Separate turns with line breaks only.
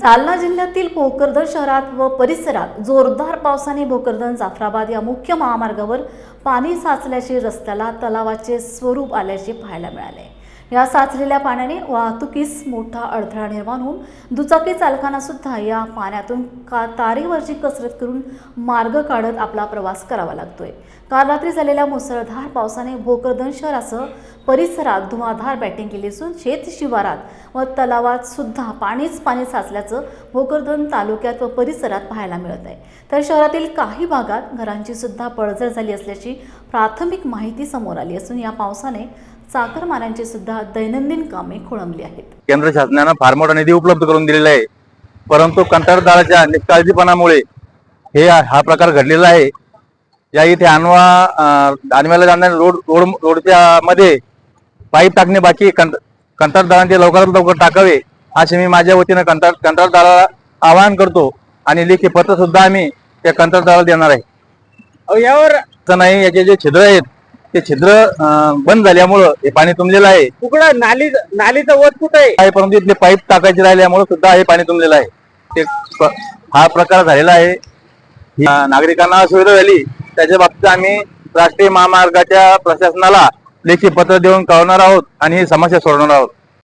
जालना जिल्ह्यातील भोकरदन शहरात व परिसरात जोरदार पावसाने भोकरदन जाफराबाद या मुख्य महामार्गावर पाणी साचल्याचे रस्त्याला तलावाचे स्वरूप आल्याचे पाहायला मिळाले. या साचलेल्या पाण्याने वाहतुकीस मोठा अडथळा निर्माण होऊन दुचाकी चालकांना सुद्धा या पाण्यातून का तारेवरची कसरत करून मार्ग काढत आपला प्रवास करावा लागतोय. काल रात्री झालेल्या मुसळधार पावसाने भोकरदन शहरासह परिसरात धुवाधार बॅटिंग केली असून शेत शिवारात व तलावात सुद्धा पाणीच पाणी साचल्याचं भोकरदन तालुक्यात व परिसरात पाहायला मिळत आहे. तर शहरातील काही भागात घरांची सुद्धा पडझड झाली असल्याची प्राथमिक माहिती समोर आली असून या पावसाने चाकरमान्यांची सुद्धा दैनंदिन कामे खोळंबली आहेत.
केंद्र शासनानं फार मोठा निधी उपलब्ध करून दिलेला आहे. परंतु कंत्राटदाराच्या निष्काळजीपणामुळे हे हा प्रकार घडलेला आहे. या इथे आणवा अं, आणव्याला जाणाऱ्या रोड रोड रोडच्या मध्ये पाईप टाकणे बाकी कंत्र कंत- कंत्राटदारांचे लवकरात लवकर टाकावे असे मी माझ्या वतीनं कंत्राट कंत्राटदाराला आवाहन करतो आणि लेखी पत्र सुद्धा आम्ही त्या कंत्राटदाराला देणार आहे.
यावर
नाही याचे जे छिद्र आहेत ते छिद्र बंद झाल्यामुळं हे पाणी तुंबलेलं आहे.
कुकडं नाली नालीचं वत कुठं आहे?
परंतु इथले पाईप टाकायचे राहिल्यामुळे सुद्धा हे पाणी तुंबलेलं आहे. ते हा प्रकार झालेला आहे. ही, नागरिकांना असुविधा झाली. त्याच्या बाबतीत आम्ही राष्ट्रीय महामार्गाच्या प्रशासनाला लेखी पत्र देऊन कळवणार आहोत आणि ही समस्या सोडवणार आहोत.